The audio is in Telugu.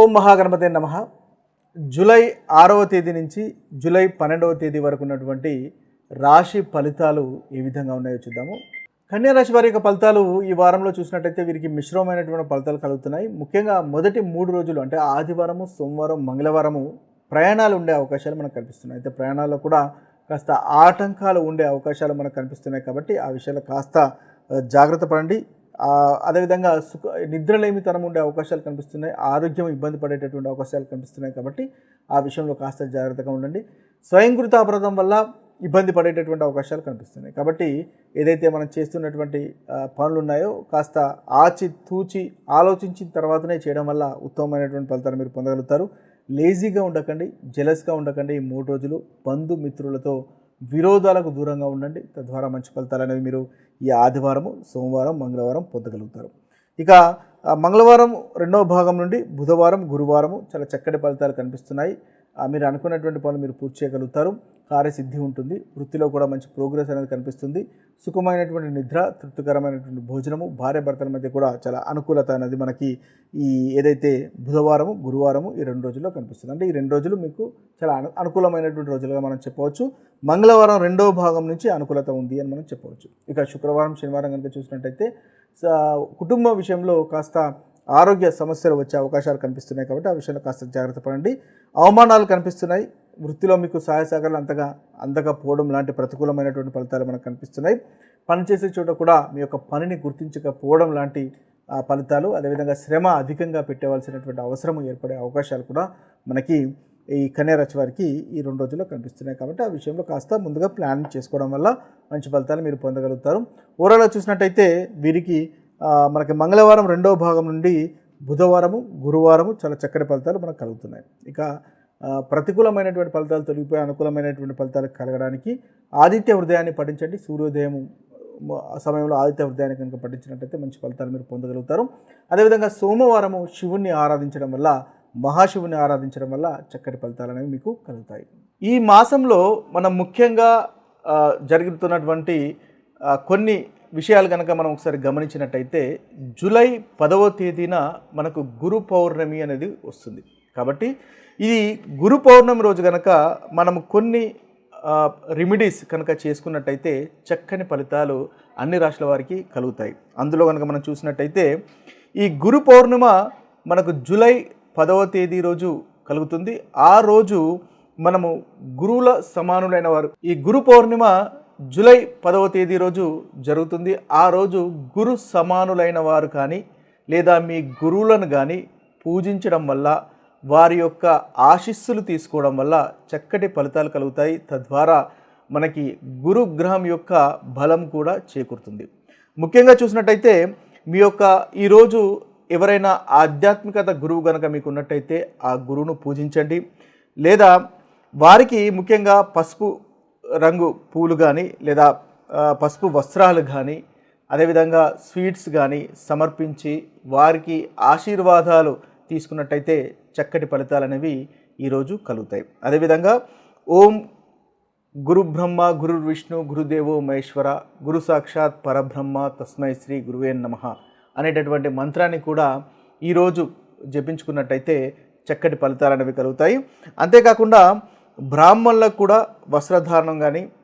ఓం మహాగణపతి నమ. జూలై ఆరవ తేదీ నుంచి జూలై పన్నెండవ తేదీ వరకు ఉన్నటువంటి రాశి ఫలితాలు ఏ విధంగా ఉన్నాయో చూద్దాము. కన్యా రాశి వారి యొక్క ఫలితాలు ఈ వారంలో చూసినట్టయితే వీరికి మిశ్రమమైనటువంటి ఫలితాలు కలుగుతున్నాయి. ముఖ్యంగా మొదటి మూడు రోజులు అంటే ఆదివారము సోమవారం మంగళవారము ప్రయాణాలు ఉండే అవకాశాలు మనకు కనిపిస్తున్నాయి. అయితే ప్రయాణాల్లో కూడా కాస్త ఆటంకాలు ఉండే అవకాశాలు మనకు కనిపిస్తున్నాయి కాబట్టి ఆ విషయాలు కాస్త జాగ్రత్త పడండి. అదేవిధంగా సుఖ నిద్రలేమితనం ఉండే అవకాశాలు కనిపిస్తున్నాయి. ఆరోగ్యం ఇబ్బంది పడేటటువంటి అవకాశాలు కనిపిస్తున్నాయి కాబట్టి ఆ విషయంలో కాస్త జాగ్రత్తగా ఉండండి. స్వయంకృత అపరాధం వల్ల ఇబ్బంది పడేటటువంటి అవకాశాలు కనిపిస్తున్నాయి. కాబట్టి ఏదైతే మనం చేస్తున్నటువంటి పనులు ఉన్నాయో కాస్త ఆచి తూచి ఆలోచించిన తర్వాతనే చేయడం వల్ల ఉత్తమమైనటువంటి ఫలితాలు మీరు పొందగలుగుతారు. లేజీగా ఉండకండి జెలస్గా ఉండకండి ఈ మూడు రోజులు బంధుమిత్రులతో విరోధాలకు దూరంగా ఉండండి. తద్వారా మంచి ఫలితాలు అనేవి మీరు ఈ ఆదివారము సోమవారం మంగళవారం పొందగలుగుతారు. ఇక మంగళవారం రెండవ భాగం నుండి బుధవారం గురువారము చాలా చక్కటి ఫలితాలు కనిపిస్తున్నాయి. మీరు అనుకున్నటువంటి పనులు మీరు పూర్తి చేయగలుగుతారు. కార్యసిద్ధి ఉంటుంది. వృత్తిలో కూడా మంచి ప్రోగ్రెస్ అనేది కనిపిస్తుంది. సుఖమైనటువంటి నిద్ర తృప్తికరమైనటువంటి భోజనము భార్య భర్తల మధ్య కూడా చాలా అనుకూలత అనేది మనకి ఈ ఏదైతే బుధవారము గురువారము ఈ రెండు రోజుల్లో కనిపిస్తుంది. అంటే ఈ రెండు రోజులు మీకు చాలా అను అనుకూలమైనటువంటి రోజులుగా మనం చెప్పవచ్చు. మంగళవారం రెండవ భాగం నుంచి అనుకూలత ఉంది అని మనం చెప్పవచ్చు. ఇక శుక్రవారం శనివారం కనుక చూసినట్టయితే కుటుంబ విషయంలో కాస్త ఆరోగ్య సమస్యలు వచ్చే అవకాశాలు కనిపిస్తున్నాయి కాబట్టి ఆ విషయంలో కాస్త జాగ్రత్త పడండి. అవమానాలు కనిపిస్తున్నాయి. వృత్తిలో మీకు సహాయ సహకారాలు అంతగా అందకపోవడం లాంటి ప్రతికూలమైనటువంటి ఫలితాలు మనకు కనిపిస్తున్నాయి. పనిచేసే చోట కూడా మీ యొక్క పనిని గుర్తించకపోవడం లాంటి ఆ, ఫలితాలు అదేవిధంగా శ్రమ అధికంగా పెట్టవలసినటువంటి అవసరం ఏర్పడే అవకాశాలు కూడా మనకి ఈ కన్యా వారికి ఈ రెండు రోజుల్లో కనిపిస్తున్నాయి కాబట్టి ఆ విషయంలో కాస్త ముందుగా ప్లాన్ చేసుకోవడం వల్ల మంచి ఫలితాలు మీరు పొందగలుగుతారు. ఓవరాల్గా చూసినట్టయితే వీరికి మనకి మంగళవారం రెండవ భాగం నుండి బుధవారము గురువారము చాలా చక్కటి ఫలితాలు మనకు కలుగుతున్నాయి. ఇక ప్రతికూలమైనటువంటి ఫలితాలు తొలగిపోయి అనుకూలమైనటువంటి ఫలితాలు కలగడానికి ఆదిత్య హృదయాన్ని పఠించండి. సూర్యోదయం సమయంలో ఆదిత్య హృదయాన్ని కనుక పఠించినట్టయితే మంచి ఫలితాలు మీరు పొందగలుగుతారు. అదేవిధంగా సోమవారము శివుణ్ణి ఆరాధించడం వల్ల మహాశివుని ఆరాధించడం వల్ల చక్కటి ఫలితాలు అనేవి మీకు కలుగుతాయి. ఈ మాసంలో మనం ముఖ్యంగా జరుగుతున్నటువంటి కొన్ని విషయాలు కనుక మనం ఒకసారి గమనించినట్టయితే జూలై పదవ తేదీన మనకు గురు పౌర్ణమి అనేది వస్తుంది. కాబట్టి ఇది గురు పౌర్ణమి రోజు కనుక మనం కొన్ని రెమెడీస్ కనుక చేసుకున్నట్టయితే చక్కని ఫలితాలు అన్ని రాష్ట్రాల వారికి కలుగుతాయి. అందులో కనుక మనం చూసినట్టయితే ఈ గురు పౌర్ణిమ మనకు జూలై పదవ తేదీ రోజు కలుగుతుంది. ఆ రోజు మనము గురువుల సమానులైన వారు ఈ గురు పౌర్ణిమ జూలై పదవ తేదీ రోజు జరుగుతుంది. ఆ రోజు గురు సమానులైన వారు కానీ లేదా మీ గురువులను కానీ పూజించడం వల్ల వారి యొక్క ఆశీస్సులు తీసుకోవడం వల్ల చక్కటి ఫలితాలు కలుగుతాయి. తద్వారా మనకి గురు గ్రహం యొక్క బలం కూడా చేకూరుతుంది. ముఖ్యంగా చూసినట్టయితే మీ యొక్క ఈరోజు ఎవరైనా ఆధ్యాత్మికత గురువు కనుక మీకు ఉన్నట్టయితే ఆ గురువును పూజించండి. లేదా వారికి ముఖ్యంగా పసుపు రంగు పూలు కానీ లేదా పసుపు వస్త్రాలు కానీ అదేవిధంగా స్వీట్స్ కానీ సమర్పించి వారికి ఆశీర్వాదాలు తీసుకున్నట్టయితే చక్కటి ఫలితాలు అనేవి ఈరోజు కలుగుతాయి. అదేవిధంగా ఓం గురు బ్రహ్మ గురు విష్ణు గురుదేవో మహేశ్వర గురు సాక్షాత్ పరబ్రహ్మ తస్మై శ్రీ గురువే నమ అనేటటువంటి మంత్రాన్ని కూడా ఈరోజు జపించుకున్నట్టయితే చక్కటి ఫలితాలు అనేవి కలుగుతాయి. అంతేకాకుండా బ్రాహ్మణులకు కూడా వస్త్రధారణం కానీ